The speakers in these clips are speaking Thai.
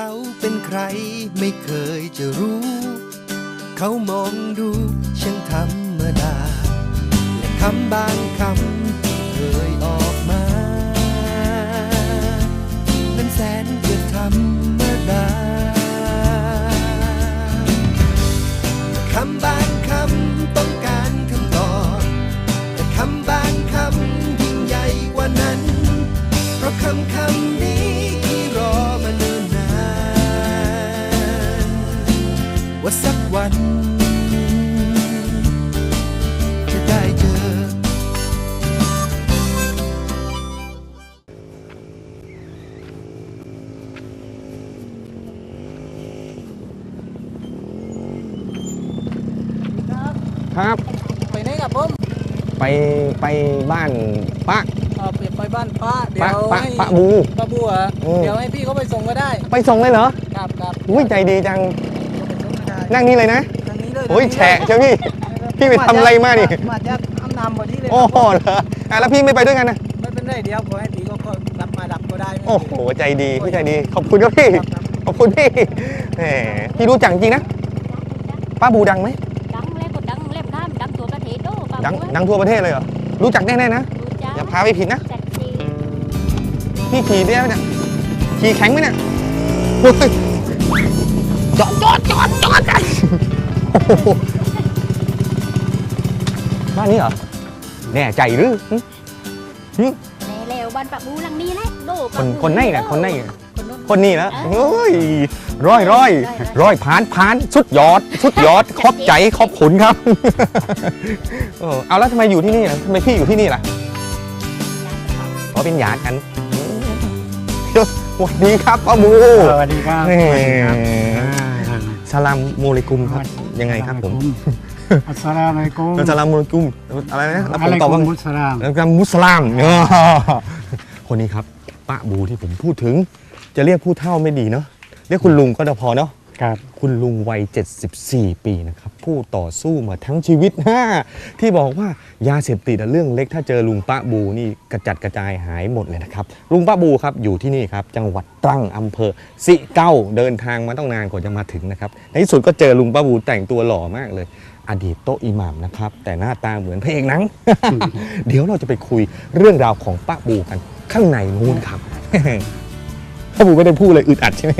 เขาเป็นใครไม่เคยจะรู้ เขามองดูช่างธรรมดา และคำบางคำที่เคยออกมานั้นแสนจะธรรมดาคำบางคำต้องการคำตอบแต่คำบางคำยิ่งใหญ่กว่านั้น เพราะคำคำ บ้านป้าเออไปไปบ้านป้าเดี๋ป้ายวป้าให้ป้าบู ป้าบัวอืม เดี๋ยวให้พี่เขาไปส่งก็ได้ไปส่งเลยเหรอครับครับอุ้ยใจดีจังไปส่งก็ได้นั่งนี่เลยนะทางนี้เลยโอ้ยทางนี้แฉะเลยเชียวพี่ พี่ไปทำอะไรมานี่ มาจากอำนำพอดีเลยโอ้โหเหรออะแล้วพี่ไม่ไปด้วยกันนะ ไม่เป็นไรเดี๋ยวขอให้พี่เขาก็รับมาดับก็ได้โอ้โห ใจดีพี่ใจดี ขอบคุณครับพี่ ครับครับขอบคุณพี่แหมพี่รู้จักจริงนะ ป้าบูดังไหม ดังเลยก็ดังเล่มข้ามดังตัวประเทศโอ้ปะดัง บัวดังทั่วประเทศเลยเหรอ รู้จักแน่ๆนะ รู้จักอย่าพาไปผิดนะ จัดจีพี่ขี่ได้ไหมเนี่ย ขี่แข็งไหมเนี่ยโอ้ยจอดจอดจอดจอดกันโอ้โหบ้านนี้เหรอ แน่ใจหรือหึแม่แล้วบ้านปะบูหลังนี้แหละโดคปะนบูคนไหนน่ะคนไหนน่ะคนนู้นคนนี้นะโอ้ย ร้อยร้อยร้อยผ่านผ่านสุดยอด สุดยอดขอบใจขอบคุณครับเออเอาแล้วทำไมอยู่ที่นี่ล่ะทำไมพี่อยู่ที่นี่ล่ะเพราะเป็นญาติกันเดี๋ยวสวัสดีครับป้าบูสวัสดีครับแหม่สวัสดีครับอ่าสลามโมเลกุมครับยังไงครับผมอัสสลามุอะลัยกุมสลามโมเลกุมอะไรนะแล้วอะผมลัยตอบกุว่ามมุสลามแล้วก็มุสลามอ๋อคนนี้ครับป้าบูที่ผมพูดถึง จะเรียกผู้เท่าไม่ดีเนาะ เรียกคุณลุงก็จะพอเนาะครับ คุณลุงวัย 74 ปีนะครับ ผู้ต่อสู้มาทั้งชีวิตฮ่าที่บอกว่ายาเสพติดอะเรื่องเล็กถ้าเจอลุงป้าบูนี่กระจัดกระจายหายหมดเลยนะครับ ลุงป้าบูครับอยู่ที่นี่ครับ จังหวัดตรังอำเภอสิเก้าเดินทางมาต้องนานกว่าจะมาถึงนะครับ ในที่สุดก็เจอลุงป้าบูแต่งตัวหล่อมากเลย อดีตโต๊ะอิหมัมนะครับ แต่หน้าตาเหมือนพระเอกหนัง เดี๋ยวเราจะไปคุยเรื่องราวของป้าบูกันข้างในนู้นครับ ป้าบูไม่ได้พูดเลยอึดอัดใช่ไหม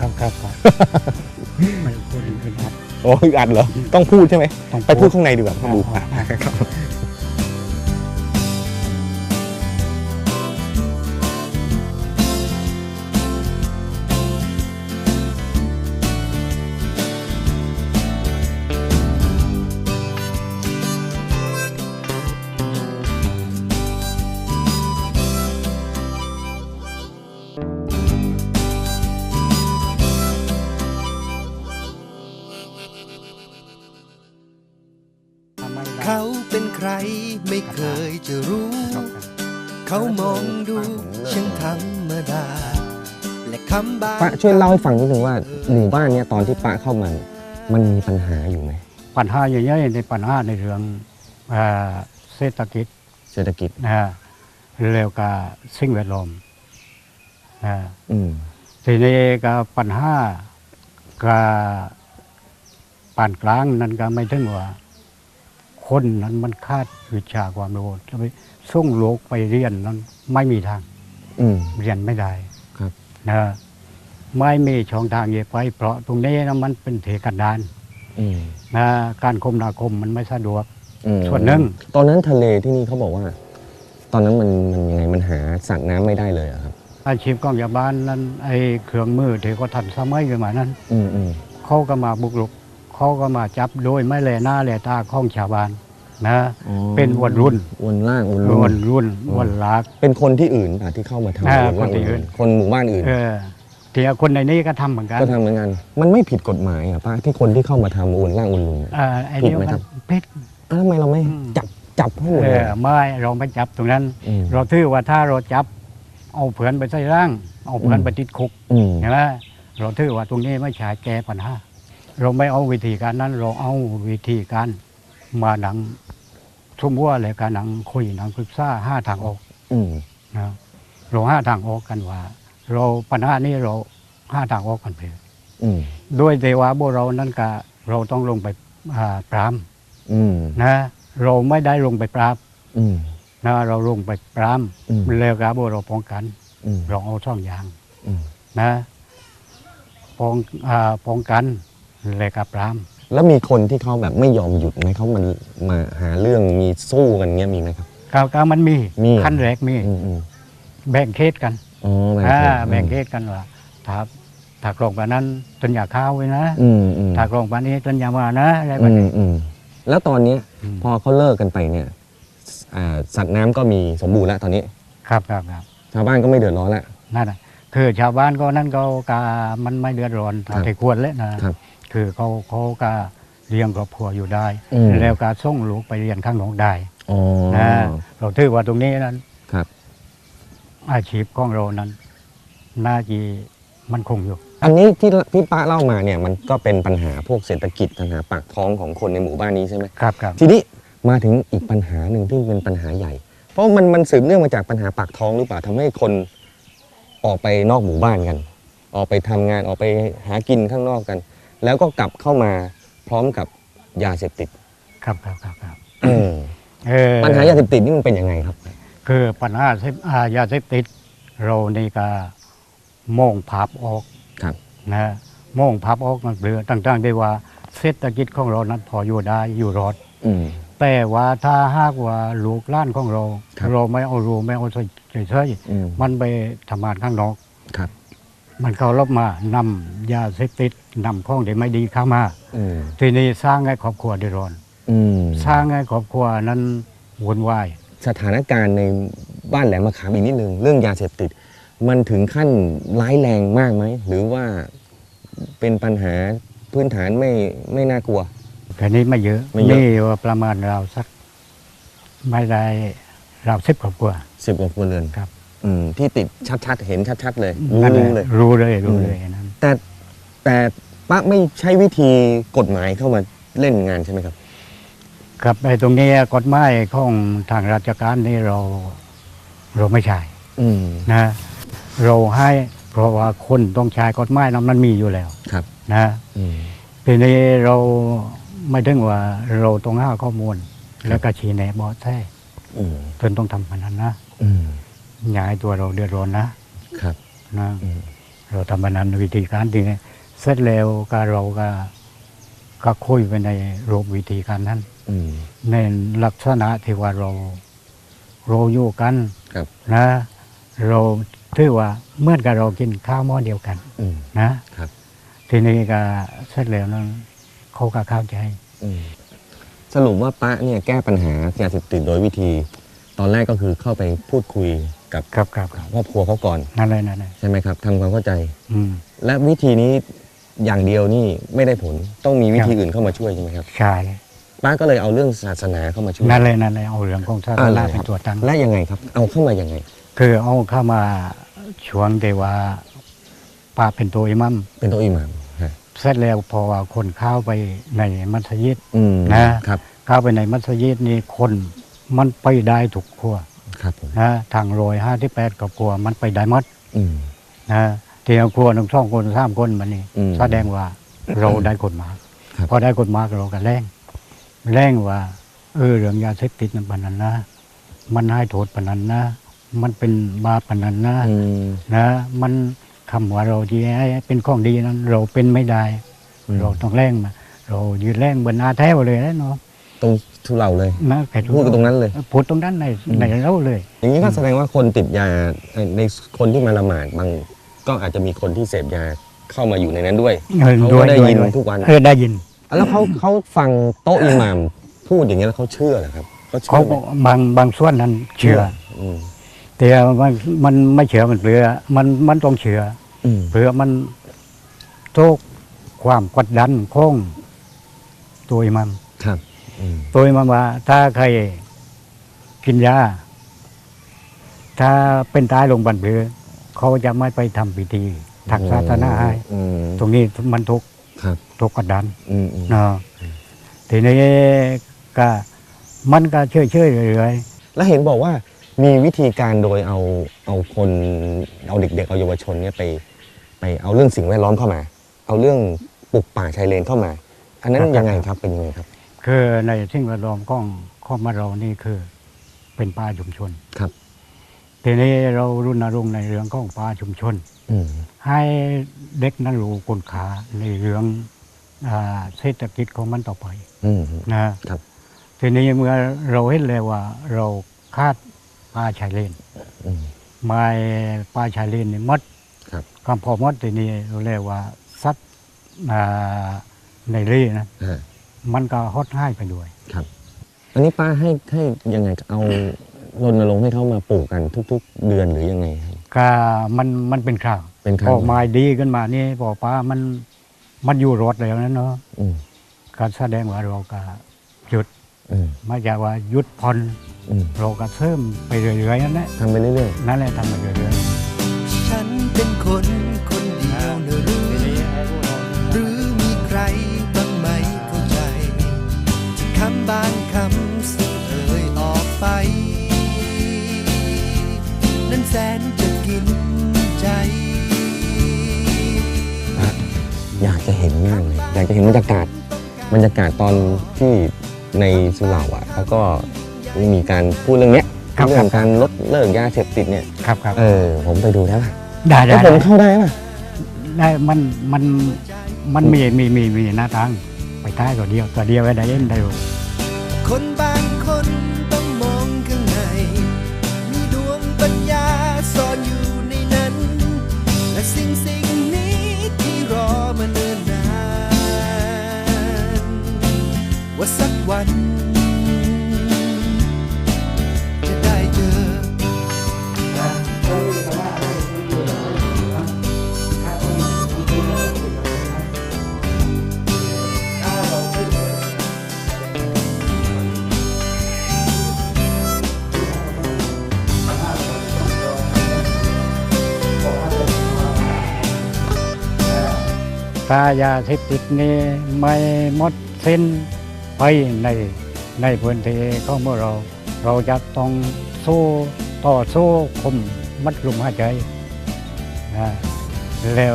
ครับครับครับไม่พูดอื่นครับ โอ้ยอัดเหรอ ต้องพูดใช่ไหม ต้องไปพูดข้างในดีกว่าครับบูอ่าอ่าครับ ไม่เคยจะรู้ เขามองดูช่างธรรมดา และคำบางป้าช่วยเล่าให้ฟังนิดนึงว่าหมู่บ้านเนี้ยตอนที่ป้าเข้ามาเนี่ยมันมีปัญหาอยู่ไหมปัญหาใหญ่ๆในปัญหาในเรื่องอ่าเศรษฐกิจเศรษฐกิจ นะฮะแล้วก็สิ่งแวดล้อมนะอืม ทีนี้ก็ปัญหาก็ปานกลางนั้นก็ไม่ถึงว่า คนนั้นมันคาดวิชาความรู้จะไปส่งลูกไปเรียนนั้นไม่มีทางอืม เรียนไม่ได้ครับ นะไม่มีช่องทางเยไป เพราะตรงนี้นะมันเป็นเทกันดานอืมนะการคมนาคมมันไม่สะดวก อืมส่วนหนึ่ง ตอนนั้นทะเลที่นี่เขาบอกว่า ตอนนั้นมันมันยังไงมันหาสัตว์น้ำไม่ได้เลยอะครับ อาชีพกองยาบาลนั้นไอ้เครื่องมือที่เขาทันสมัยขึ้นมานั้น อืมอืมเขาก็มาบุกรุก เขาก็มาจับโดยไม่แลหน้าแลตาของชาวบ้านนะ อ๋อเป็นอวนรุ่นอวนล่างอวนอรุ่วนนรุ่นอวนลากเป็นคนที่อื่นป่ะที่เข้ามาทำอ่าอวล่างคนที่อื่น คนหมู่บ้านอื่น เออเทียคนในนี้ก็ทำเหมือนกันก็ทำเหมือนกัน มันไม่ผิดกฎหมายอะป้าที่คนที่เข้ามาทำอวนล่างอวนลุงเนี่ย เออไอ้นี่ผิดไหมมันครับพิษ อ้าวทำไมเราไม่อืม จับจับให้หมดเอเลยอไม่เราไม่จับตรงนั้นมเราถือว่าถ้าเราจับ เอาเผือนไปใส่ร่าง เอาเผือนอืมไปติดคุกอืมใช่ไหมเราถือว่าตรงนี้ไม่ใช่แก้ปัญหา เราไม่เอาวิธีการนั้น เราเอาวิธีการมาหนังทุ่มว่าเลยการหนังคุยหนังปรึกษาห้าทางออกอืมนะเราห้าทางออกกันว่า เราปัญหานี้เราห้าทางออกกันไปเลยอืมด้วยเทวาโบเรานั้นก็เราต้องลงไปอ่าปรามอืมนะ เราไม่ได้ลงไปปราบอืมนะเราลงไปปรามอืมแล้วก็โบเราป้องกันอืมเราเอาช่องยางอืมนะป้องอ่าป้องกัน แล้วก็ปรามแล้วมีคนที่เขาแบบไม่ยอมหยุดไหมเขามันมาหาเรื่องมีสู้กันเงี้ยมีไหมครับก้าวก้ามันมีมีขั้นแรกมีอืมอืมแบ่งเคสกันอ๋อแบ่งอ่าเขตแบ่งเคสกันว่าถ้าถ้ากรองแบบนั้นต้นอย่าข้าวไว้นะอืมอืมถ้ากรองแบบนี้ต้นอย่ามานะอะไรแบอืบมนี้ อืมแล้วตอนเนี้ยอืม พอเขาเลิกกันไปเนี่ยอ่าสัตว์น้ำก็มีสมบูรณ์แล้วตอนนี้ ครับครับครับ ชาวบ้านก็ไม่เดือดร้อนแล้ว นั่นน่ะคือชาวบ้านก็นั่นก็กามันไม่เดือดร้อนครัถ้าบที่ควรแล้วนะครับ คือเขาเขาก็เลี้ยงครอบครัวอยู่ได้ อืม แล้วก็ส่งลูกไปเรียนข้างนอกได้อ๋อนะเราถือว่าตรงนี้นั้น ครับ อาชีพของเรานั้น น่าจะมันคงอยู่ อันนี้ที่ที่ป้าเล่ามาเนี่ยมันก็เป็นปัญหาพวกเศรษฐกิจปัญหาปากท้องของคนในหมู่บ้านนี้ใช่ไหม ครับครับ ทีนี้มาถึงอีกปัญหาหนึ่งที่เป็นปัญหาใหญ่ เพราะมันมันสืบเนื่องมาจากปัญหาปากท้องหรือเปล่าทำให้คนออกไปนอกหมู่บ้านกัน ออกไปทำงานออกไปหากินข้างนอกกัน แล้วก็กลับเข้ามาพร้อมกับยาเสพติดครับครับครับครับอืมเออปัญหายาเสพติดนี่มันเป็นยังไงครับ คือปัญหาเสพอ่ายาเสพติดเรานี่ก็มองภาพออกครับนะมองภาพออกมันเปลือต่างๆ ได้ว่าเศรษฐกิจของเรานั้นพออยู่ได้อยู่รอดอืมแต่ว่าถ้าหากว่าลูกหล้านของเราครับเราไม่เอารู้ไม่เอาใจเฉยอืมๆมันไปทำงานข้างนอกครับ มันเข้ารบมานำยาเสพติดนำของที่ไม่ดีเข้ามา อืมทีนี้สร้างให้ครอบครัวเดือดร้อน อืมสร้างให้ครอบครัวนั้นวุ่นวาย สถานการณ์ในบ้านแหลมมะขามอีกนิดนึงเรื่องยาเสพติด มันถึงขั้นร้ายแรงมากไหม หรือว่าเป็นปัญหาพื้นฐานไม่ไม่น่ากลัวแต่นี้ไม่เยอะไม่เยอะ ว่าประมาณเราวสักไม่ได้เราสิบครอบครัวสิบกว่าครัวเรือนครับ อืมที่ติดชัดๆ เห็นชัดๆ เลยรู้นั่นแหะรู้เลย รู้เลยรู้เลยนั้นแต่แต่ป้าไม่ใช้วิธีกฎหมายเข้ามาเล่นงานใช่ไหมครับ ครับไอ้ตรงนี้กฎหมายของทางราชการนี่เรา เราไม่ใช่อืมนะ เราให้เพราะว่าคนต้องใช้กฎหมายนั้นมันมีอยู่แล้วครับ นะอืมทีนี้เราไม่ถึงว่าเราต้องหาข้อมูล แล้วก็ชี้แนะเบอแท้อืมจนต้องทำแบบนั้นนะ อืมอย่าให้ตัวเราเดือดร้อนนะครับนะอืมเราทำแบบนั้นวิธีการที่นี้เสร็จแล้วก็เราก็ก็คุยไปในรูปวิธีการนั้นอืมในลักษณะที่ว่าเราเราอยู่กันครับนะ เราถือว่าเหมื่อนกับเรากินข้าวหม้อเดียวกันอืมนะครับ ทีนี้ก็เสร็จแล้วนั้นเขาก็เข้าใจอืมสรุปว่าป้าเนี่ยแก้ปัญหายาเสพติดโดยวิธี ตอนแรกก็คือเข้าไปพูดคุย กับครับครับครับครอบครัวเขาก่อนนั่นเลยนั่นเลยใช่ไหมครับทำความเข้าใจอืมและวิธีนี้อย่างเดียวนี่ไม่ได้ผลต้องมีวิธีครับอื่นเข้ามาช่วยใช่ไหมครับใช่ป้าก็เลยเอาเรื่องศาสนาเข้ามาช่วยนั่นเลยนั่นเลยเอาเรื่องของศาสอ่นาลยเป็นตัวตั้งและยังไงครับ เอาเข้ามายังไง คือเอาเข้ามาช่วงที่ว่าป้าเป็นตัวอิหมัมเป็นโตัวอิหมามฮะเสร็จแล้วพอว่าคนเข้าไปในมัสยิดอืมนะครับเข้าไปในมัสยิดนี่คนมันไปได้ทุกครัว ครับผมนะทางโรยห้าที่แปดกับครัวมันไปได้หมดอืมนะที่ครัวหนึ่งสองคนสามคนมันนี่อืม แสดงว่าเราได้คนมากครับ พอได้คนมากเราก็แรงแรงว่า เออเรื่องยาเสพติดนั้นปานนั้นนะ มันให้โทษปานนั้นนะ มันเป็นบาปปานนั้นนะ อืม นะมันคำว่าเราที่ให้เป็นของดีนั้น เราเป็นไม่ได้ อืม เราต้องแรงมาเรายืนแรงบนหน้าแท้เลยนะเนาะ ตรงทุเราเลยนะแค่ทุกพูดกันตรงนั้นเลย พูดตรงนั้นในอืมในเราเลย อย่างนี้ก็แสดงว่าคนติดยาในในคนที่มาละหมาดบางก็อาจจะมีคนที่เสพยาเข้ามาอยู่ในนั้นด้วยเออเขาด้วก็ยได้ด้วยยินด้วยทุกวันเออได้ยิน แล้วเขาเขาฟังโต๊ะอิหม่ามพูดอย่างนี้ยแล้วเขาเชื่อเหรอครับเขาเชื่เขาอไหมก็บางบางส่วนนั้นเชื่ออืมแต่มันมันไม่เชื่อมันเปลือมันมันต้องเชื่ออืมเพื่อมันโชคความกดดันของตัวมันครับ อืมตัวมันว่า ถ้าใครกินยา ถ้าเป็นตายลงบันเบือเขาจะไม่ไปทำพิธีทางศาสนาให้อืมตรงนี้มันทุกข์ครับทุกข์กดดันอืมอืมเนาะทีนี้ก็มันก็เชื่อเชื่อๆเรื่อยแล้วเห็นบอกว่ามีวิธีการโดยเอาเอาคนเอาเด็ก ๆ เอาเยาวชนเนี่ยไป ไปเอาเรื่องสิ่งแวดล้อมเข้ามา เอาเรื่องปลูกป่าชายเลนเข้ามา อันนั้นยังไงครับเป็นยังไงครับ คือในสิ่งแวดล้อมของของมานเรานี่คือเป็นป่าชุมชนครับ ทีนี้เรารุณรงค์ในเรื่องของป่าชุมชนอืมให้เด็กนั้นรู้คุณค่าในเรื่องอ่าเศรษฐกิจของมันต่อไปอืมนะครับ ทีนี้เมื่อเราเห็นเลยว่า เราคาดป่าชายเลนอืมไม้ป่าชายเลนนี่หมดครับคำพอหมดทีนี้เราเรียกว่าสัตว์อ่าในเร่นะอ่า มันก็ฮอดให้ไปด้วย ครับ อันนี้ป้าให้ให้ยังไงเอารณรงค์ให้เขามาปลูกกันทุก ๆ เดือนหรือยังไงครับ ก็มันมันเป็นข่าวเป็นคพรั้องไม้ดีขึ้นมานี่พอป้ามันมันอยู่รถแล้วนะเนาะอืมก็แสดงว่าเราก็หยุดอืมไม่ใช่ว่าหยุดผ่อนอืมเราก็เพิ่มไปเรื่อยๆนั่นแหละทำไปเรื่อยนั่นแหละทำไปเรื่อยฉันเป็นคนคน กินใจๆป้าอยากจะเห็นมากเลยอยากจะเห็นบรรยากาศบรรยากาศตอนที่ในสุเหร่าอะเขาก็มีการพูดเรื่องเนี้ยเรื่องการลดเลิกยาเสพติดเนี่ยๆครับครับเออผมไปดูได้ป่ะได้ได้แล้วผมเข้าได้ป่ะได้มันมันมันมีมีมีมีหน้าทางไปใต้ตัวเดียวตัวเดียวไว้ได้เล่นได้ ถ้ายาเสพติดนี่ไม่หมดสิ้นไปในในพื้นที่ของพวกเรา เราจะต้องสู้ต่อสู้คมมัดรุมหายใจนะแล้ว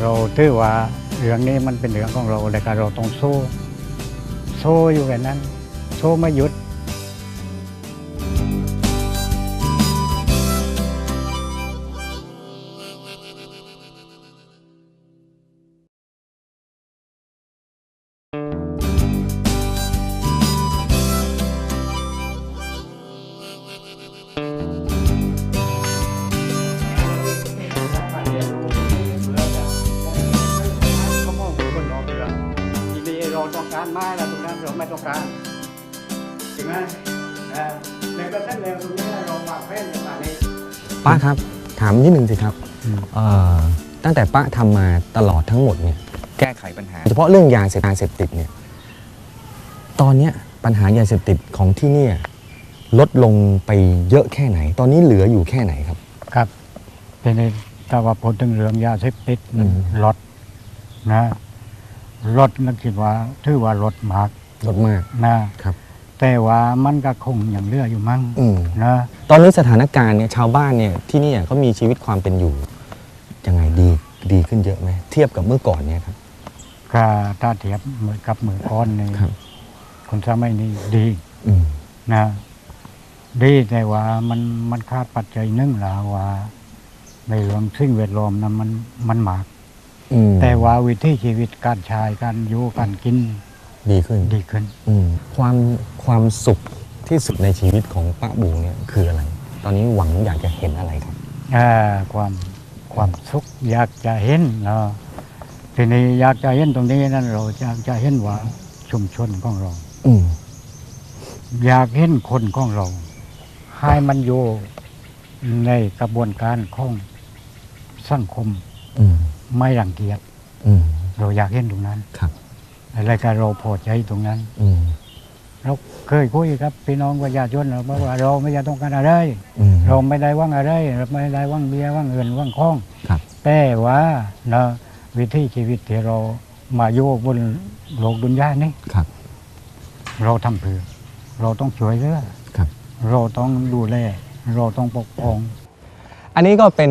เราถือว่าเรื่องนี้มันเป็นเรื่องของเราแต่การเราต้องสู้สู้อยู่แค่นั้นสู้ไม่หยุด ไหมอ่าในกระทั่งเร็วตรงนี้เราวางแผนในป่านี้ป้าครับ ถามนิดนึงสิครับอืมเอ่อตั้งแต่ป้าทำมาตลอดทั้งหมดเนี่ยแก้ไขปัญหา เฉพาะเรื่องยาเสพยาเสพติดเนี่ยตอนเนี้ยปัญหายาเสพติดของที่เนี่ยลดลงไปเยอะแค่ไหน ตอนนี้เหลืออยู่แค่ไหนครับ ครับทีนี้ถ้าว่าพูดถึงเรื่องยาเสพติดอืม ลดนะลดนักคิดว่าถือว่าลดมากลดมาก นะ ครับ แต่ว่ามันก็คงอย่างเหลืออยู่มั้งอืม นะตอนนี้สถานการณ์เนี่ยชาวบ้านเนี่ยที่เนี่ยเขามีชีวิตความเป็นอยู่ยังไงดีดีขึ้นเยอะไหมเทียบกับเมื่อก่อนเนี่ยครับ ก็ถ้าเทียบมือกับมือก้อนนี่ครับ คนสมัยนี้ดีอืมนะดีแต่ว่ามันมันขาดปัจจัยหนึ่งแล้วว่า ในเรื่องสิ่งแวดล้อมนั้นมันมันมาก อืมแต่ว่าวิถีชีวิตการใช้การอยู่การกิน ดีขึ้นดีขึ้นอืมความความสุขที่สุดในชีวิตของป้าบูเนี่ยคืออะไร ตอนนี้หวังอยากจะเห็นอะไรครับอ่าความความสุขอยากจะเห็นเนาะทีนี้อยากจะเห็นตรงนี้นั่นเราอยากจะเห็นว่าชุมชนของเราอืมอยากเห็นคนของเราให้มันอยู่ในกระบวนการของสังคม อืมไม่รังเกียจอืมเราอยากเห็นตรงนั้น ครับ อะไรการเราพอใจตรงนั้นอืมเราเคยคุยกับพี่น้องประชาชนเราบอกว่าเราไม่อยากต้องการอะไรอืมเราไม่ได้หว่างอะไรเราไม่ได้หว่างเบียร์หว่างเงินหว่างข้องครับแต่ว่านะวิถีชีวิตที่เรามาอยู่บนโลกดุนยานี้ครับเราทำเพื่อเราต้องช่วยเหลือครับเราต้องดูแลเราต้องปกป้องออันนี้ก็เป็น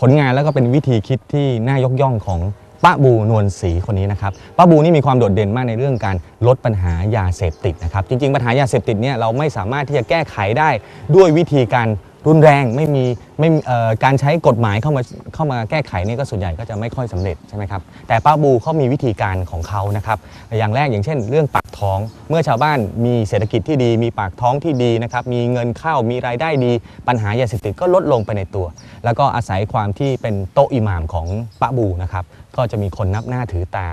ผลงานแล้วก็เป็นวิธีคิดที่น่ายกย่องของ ป้าบูนวลศรีคนนี้นะครับป้าบูนี่มีความโดดเด่นมากในเรื่องการลดปัญหายาเสพติดนะครับ จริง ๆ ปัญหายาเสพติดเนี่ยเราไม่สามารถที่จะแก้ไขได้ด้วยวิธีการรุนแรงไม่มีไม่เอ่อการใช้กฎหมายเข้ามาเข้ามาแก้ไขนี่ก็ส่วนใหญ่ก็จะไม่ค่อยสำเร็จใช่ไหมครับแต่ป้าบูเขามีวิธีการของเขานะครับอย่างแรกอย่างเช่น เรื่องปั ท้อง เมื่อชาวบ้านมีเศรษฐกิจที่ดี มีปากท้องที่ดีนะครับมีเงินเข้ามีรายได้ดี ปัญหายาเสพติดก็ลดลงไปในตัว แล้วก็อาศัยความที่เป็นโต๊ะอิหม่ามของป้าบูนะครับก็จะมีคนนับหน้าถือตา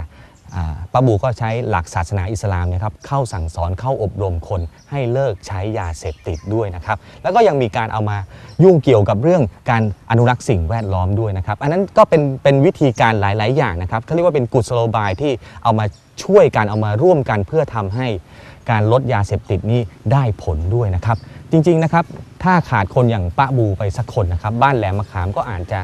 ป้าบูก็ใช้หลักศาสนาอิสลามเนะครับเข้าสั่งสอนเข้าอบรมคนให้เลิกใช้ยาเสพติดด้วยนะครับแล้วก็ยังมีการเอามา ยุ่งเกี่ยวกับเรื่องการอนุรักษ์สิ่งแวดล้อมด้วยนะครับอันนั้นก็เป็นเป็นวิธีการหลาย ๆ อย่างนะครับเขาเรียกว่าเป็นกุศโลบายที่เอามาช่วยกันเอามาร่วมกันเพื่อทำให้การลดยาเสพติดนี้ได้ผลด้วยนะครับ จริง ๆ นะครับ ถ้าขาดคนอย่างป้าบูไปสักคนนะครับ บ้านแหลมมะขามก็อาจจะ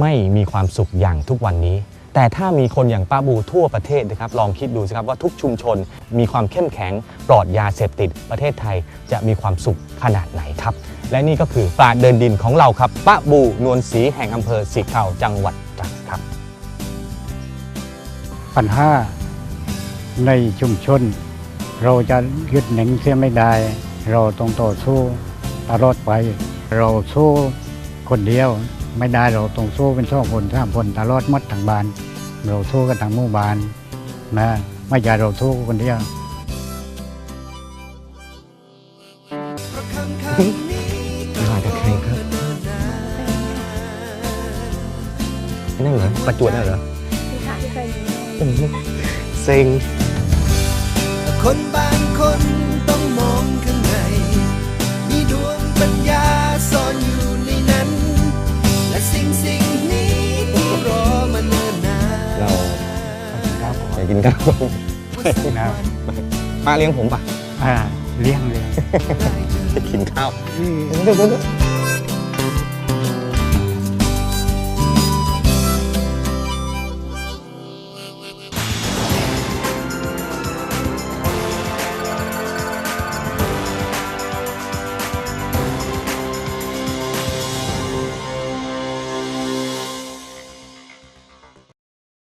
ไม่มีความสุขอย่างทุกวันนี้ แต่ถ้ามีคนอย่างป้าบูทั่วประเทศนะครับ ลองคิดดูสิครับว่าทุกชุมชนมีความเข้มแข็งปลอดยาเสพติด ประเทศไทยจะมีความสุขขนาดไหนครับ และนี่ก็คือปราเดินดินของเราครับป้าบูนวลศรีแห่งอำเภอสีเข่าจังหวัดตรังครับ ปัญหาในชุมชน เราจะยึดหนึ่งเสียไม่ได้ เราต้องต่อสู้ตลอดไป เราสู้คนเดียวไม่ได้เราต้องสู้เป็นสองคนสามคนตลอดมัดทางบ้าน เราสู้กันทางหมู่บ้านนะไม่ใช่เราสู้คนเดียว นั่นเหรอประจวดนั่นเหรอที่หาที่เคยมีโอ้โหเซ็งคนบางคนต้องมองข้างในมีดวงปัญญาซ่อนอยู่ในนั้น และสิ่งสิ่งนี้ที่รอมาเนิ่นนานเราครับอยากกินข้าวนะป้าเลี้ยงผมป่ะอ่าเลี้ยงเลยจะกินข้าวอืมเดี๋ยวๆ